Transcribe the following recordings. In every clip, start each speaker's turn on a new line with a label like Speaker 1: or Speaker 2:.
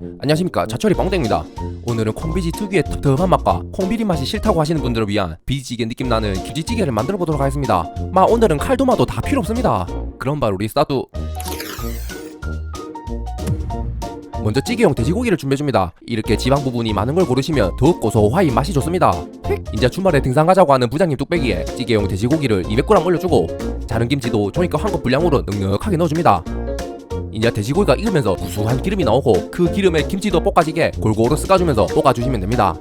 Speaker 1: 안녕하십니까. 자철이 뻥땡입니다. 오늘은 콩비지 특유의 텁텁한 맛과 콩비린 맛이 싫다고 하시는 분들을 위한 비지찌개 느낌 나는 김치찌개를 만들어 보도록 하겠습니다. 마 오늘은 칼도 마도 다 필요 없습니다. 그럼 바로 리스타트 먼저 찌개용 돼지고기를 준비해줍니다. 이렇게 지방 부분이 많은 걸 고르시면 더욱 고소하이 맛이 좋습니다. 이제 주말에 등산 가자고 하는 부장님 뚝배기에 찌개용 돼지고기를 200g 올려주고 자른 김치도 종이컵 한 컵 분량으로 넉넉하게 넣어줍니다 이제 돼지고기가 익으면서 구수한 기름이 나오고 그 기름에 김치도 볶아지게 골고루 섞어주면서 볶아주시면 됩니다.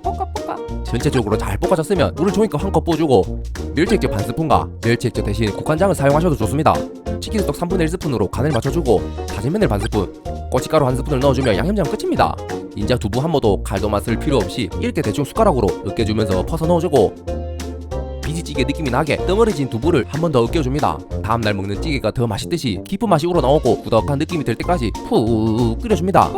Speaker 1: 전체적으로 잘 볶아졌으면 물을 종이컵 한컵 부어주고 멸치액젓 반 스푼과 멸치액젓 대신 국간장을 사용하셔도 좋습니다. 치킨스톡 3분의 1 스푼으로 간을 맞춰주고 다진 마늘 반 스푼, 고춧가루 한 스푼을 넣어주면 양념장 끝입니다. 인자 두부 한 모도 갈도 맛을 필요 없이 이렇게 대충 숟가락으로 으깨주면서 퍼서 넣어주고 비지찌개 느낌이 나게 덩어리진 두부를 한 번 더 으깨줍니다. 다음날 먹는 찌개가 더 맛있듯이 깊은 맛이 우러나오고 꾸덕한 느낌이 들 때까지 푹 끓여줍니다.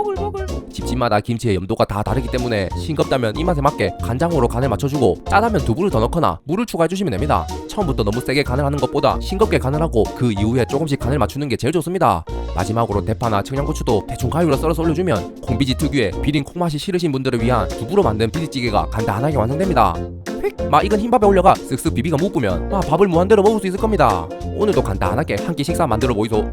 Speaker 1: 집집마다 김치의 염도가 다 다르기 때문에 싱겁다면 입맛에 맞게 간장으로 간을 맞춰주고 짜다면 두부를 더 넣거나 물을 추가해주시면 됩니다. 처음부터 너무 세게 간을 하는 것보다 싱겁게 간을 하고 그 이후에 조금씩 간을 맞추는 게 제일 좋습니다. 마지막으로 대파나 청양고추도 대충 가위로 썰어서 올려주면 콩비지 특유의 비린 콩맛이 싫으신 분들을 위한 두부로 만든 비지찌개가 간단하게 완성됩니다. 휙! 마 익은 흰밥에 올려가 쓱쓱 비비가 묵으면 마 밥을 무한대로 먹을 수 있을 겁니다. 오늘도 간단하게 한 끼 식사 만들어 보이소.